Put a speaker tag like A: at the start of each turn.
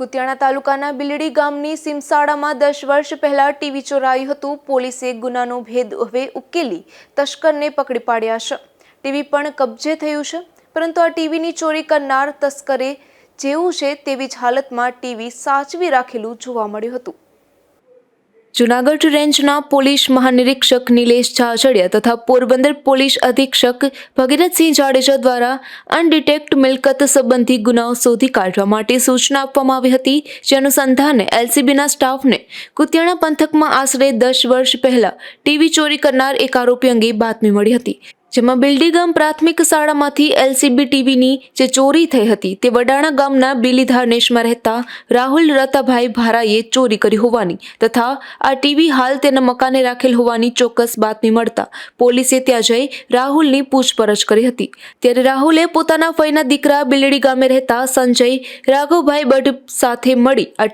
A: કુતિયાણા તાલુકાના બિલડી ગામની સિમસાડામાં દસ વર્ષ પહેલા ટીવી ચોરાયું હતું. પોલીસે ગુનાનો ભેદ હવે ઉકેલી તસ્કરને પકડી પાડ્યા છે. ટીવી પણ કબજે થયું છે, પરંતુ આ ટીવીની ચોરી કરનાર તસ્કરે જેવું છે તેવી જ હાલતમાં ટીવી સાચવી રાખેલું જોવા મળ્યું હતું. જુનાગઢ રેન્જના પોલીસ મહાનિરીક્ષક નિલેશ ઝાઝડિયા તથા પોરબંદર પોલીસ અધિક્ષક ભગીરથસિંહ જાડેજા દ્વારા અનડિટેક્ટ મિલકત સંબંધી ગુનાઓ શોધી કાઢવા માટે સૂચના આપવામાં આવી હતી, જે અનુસંધાને એલસીબીના સ્ટાફને કુતિયાણા પંથકમાં આશરે દસ વર્ષ પહેલા ટીવી ચોરી કરનાર એક આરોપી અંગે બાતમી મળી હતી. જેમાં બિલ્ડીગામ પ્રાથમિક શાળામાંથી એલસીબી ટીવીની જે ચોરી થઈ હતી તે વડાણા ગામના બિલીધારનેશમાં રહેતા રાહુલ રતાભાઈ ભારાએ ચોરી કરી હોવાની તથા આ ટીવી હાલ તેના મકાને રાખેલ હોવાની ચોક્કસ બાતમી મળતા પોલીસે ત્યાં જઈ રાહુલની પૂછપરછ કરી હતી. ત્યારે રાહુલે પોતાના ફઈના દીકરા બિલડી ગામે રહેતા સંજય રાઘવભાઈ બઢ સાથે મળી આ